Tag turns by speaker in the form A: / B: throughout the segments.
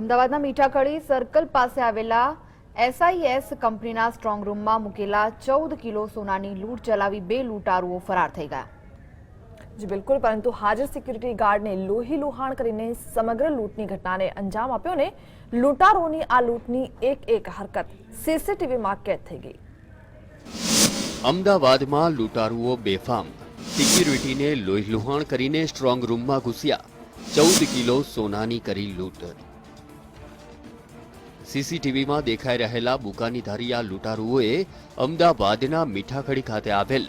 A: અમદાવાદના મીઠાકડી સર્કલ પાસે આવેલા એસઆઈએસ કંપનીના સ્ટ્રોંગ રૂમમાં મૂકેલા ચૌદ કિલો સોનાની લૂંટ ચલાવી બે લૂંટારુઓ ફરાર થઈ ગયા.
B: જી બિલકુલ પરંતુ હાજર સિક્યુરિટી ગાર્ડને લોહી લુહાણ કરીને સમગ્ર લૂંટની ઘટનાને અંજામ આપ્યો ને લૂંટારોની આ લૂંટની એક એક હરકત સીસીટીવીમાં કેદ થઈ ગઈ.
C: અમદાવાદમાં લૂંટારુઓ બેફામ. સિક્યુરિટીને લોહીલુહાણ કરીને સ્ટ્રોંગ રૂમમાં ઘૂસ્યા. ચૌદ કિલો સોનાની કરી લૂંટ. સીસીટીવીમાં દેખાઈ રહેલા બુકાનીધારી આ લૂંટારુઓએ અમદાવાદના મીઠાખડી ખાતે આવેલ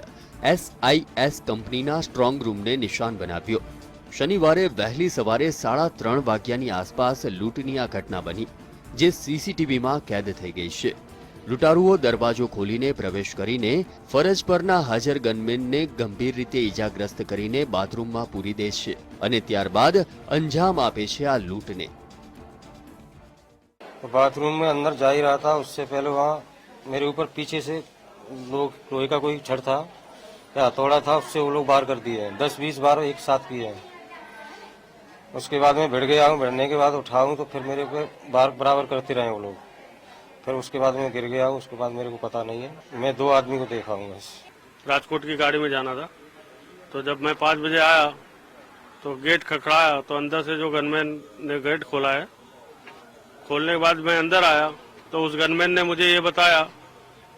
C: એસઆઈએસ કંપનીના સ્ટ્રોંગ રૂમને નિશાન બનાવ્યો. શનિવારે વહેલી સવારે સાડા ત્રણ વાગ્યાની આસપાસ લૂંટની આ ઘટના બની, જે સીસીટીવીમાં કેદ થઈ ગઈ છે. લૂંટારુઓ દરવાજો ખોલીને પ્રવેશ કરીને ફરજ પરના હાજર ગનમેનને ગંભીર રીતે ઈજાગ્રસ્ત કરીને બાથરૂમમાં પૂરી દે છે અને ત્યારબાદ અંજામ આપે છે આ લૂંટને.
D: बाथरूम में अंदर जा ही रहा था, उससे पहले वहाँ मेरे ऊपर पीछे से लोग, लोहे का कोई छड़ था, या हथौड़ा था, उससे वो लोग बार कर दिए हैं। दस, बीस बार एक साथ किए हैं। उसके बाद मैं भिड़ गया हूँ, भिड़ने के बाद उठा हूँ तो फिर मेरे ऊपर बार, बराबर करते रहे वो लोग। फिर उसके बाद मैं गिर गया हूँ, उसके बाद मेरे को पता नहीं है। मैं दो आदमी को देखा हूँ बस।
E: राजकोट की गाड़ी में जाना था। तो जब मैं पाँच बजे आया तो गेट खखड़ाया तो अंदर से जो गनमैन ने गेट खोला है खोलने के बाद मैं अंदर आया तो उस गनमैन ने मुझे ये बताया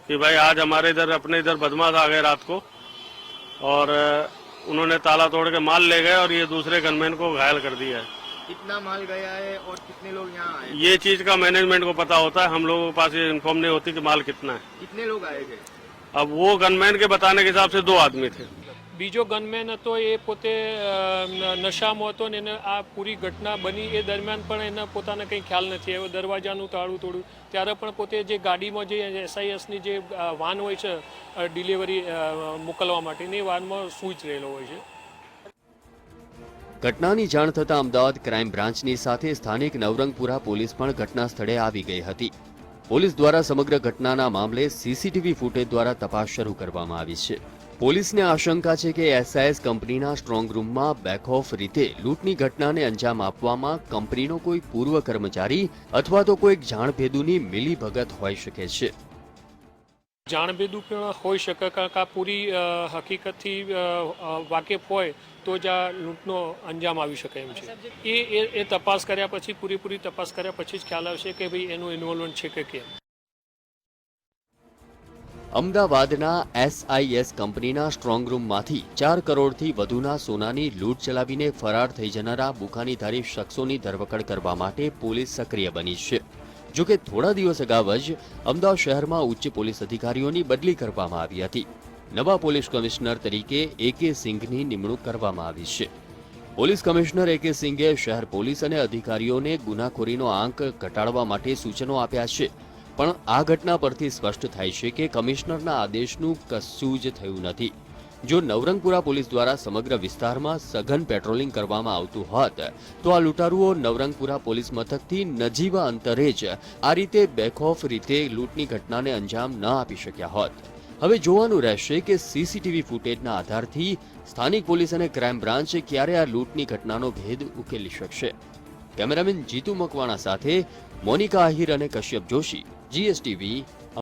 E: कि भाई आज हमारे इधर अपने इधर बदमाश आ गए रात को और उन्होंने ताला तोड़ के माल ले गए और ये दूसरे गनमैन को घायल कर दिया है।
F: कितना माल गया है और कितने लोग यहाँ आए
E: ये चीज़ का मैनेजमेंट को पता होता है हम लोगों के पास ये इन्फॉर्म नहीं होती कि माल कितना है।
F: कितने लोग आए थे?
E: अब वो गनमैन के बताने के हिसाब से दो आदमी थे।
G: બીજો ગનમેન હતો એ પોતે નશામાં હતો ને એને આ પૂરી ઘટના બની એ દરમિયાન પણ એને પોતાને કંઈ ખ્યાલ નથી. આવ્યો દરવાજાનું તાળું તોડ્યું. ત્યારે પણ પોતે જે ગાડીમાં જે એસઆઈએસની જે વાન હોય છે ડિલિવરી મોકલવા માટેની વાનમાં સૂચ રહેલો હોય છે.
C: ઘટનાની જાણ થતાં અમદાવાદ ક્રાઇમ બ્રાન્ચની સાથે સ્થાનિક નવરંગપુરા પોલીસ પણ ઘટના સ્થળે આવી ગઈ હતી. પોલીસ દ્વારા સમગ્ર ઘટનાના મામલે સીસીટીવી ફૂટેજ દ્વારા તપાસ શરૂ કરવામાં આવી છે. પોલીસને આશંકા છે કે એસઆઈએસ કંપનીના સ્ટ્રોંગ રૂમમાં બેકઓફ રીતે લૂંટની ઘટનાને અંજામ આપવામાં કંપનીનો કોઈ પૂર્વ કર્મચારી અથવા તો કોઈક જાણભેદુની મિલીભગત હોઈ શકે છે.
G: જાણભેદું પણ હોઈ શકે કારણ કે આ પૂરી હકીકતથી વાકેફ હોય તો જ આ લૂંટનો અંજામ આવી શકે એમ છે. એ એ તપાસ કર્યા પછી, પૂરેપૂરી તપાસ કર્યા પછી જ ખ્યાલ આવશે કે ભાઈ એનું ઇન્વોલ્વમેન્ટ છે કે કેમ.
C: અમદાવાદના એસઆઈએસ કંપનીના સ્ટ્રોંગ રૂમમાંથી ચાર કરોડથી વધુના સોનાની લૂંટ ચલાવીને ફરાર થઈ જનારા બુખાનીધારી શખ્સોની ધરપકડ કરવા માટે પોલીસ સક્રિય બની છે. જો કે થોડા દિવસ અગાઉ જ અમદાવાદ શહેરમાં ઉચ્ચ પોલીસ અધિકારીઓની બદલી કરવામાં આવી હતી. નવા પોલીસ કમિશનર તરીકે એ કે સિંઘની નિમણૂક કરવામાં આવી છે. પોલીસ કમિશનર એ કે સિંઘે શહેર પોલીસ અને અધિકારીઓને ગુનાખોરીનો આંક ઘટાડવા માટે સૂચનો આપ્યા છે. પણ આ ઘટના પરથી સ્પષ્ટ થાય છે કે કમિશનરના આદેશનું કશું જ થયું નથી. જો નવરંગપુરા પોલીસ દ્વારા સમગ્ર વિસ્તારમાં સઘન પેટ્રોલિંગ કરવામાં આવતું હોત, તો આ લૂંટારુઓ નવરંગપુરા પોલીસ મથકથી નજીવા અંતરે જ આ રીતે બેખોફ રીતે લૂંટની ઘટનાને અંજામ ન આપી શક્યા હોત. હવે જોવાનું રહેશે કે સીસીટીવી ફૂટેજના આધારથી સ્થાનિક પોલીસ અને ક્રાઇમ બ્રાન્ચ ક્યારે આ લૂંટની ઘટનાનો ભેદ ઉકેલી શકશે. કેમેરામેન જીતુ મકવાણા સાથે મોનિકા આહિર અને કશ્યપ જોશી. GSTV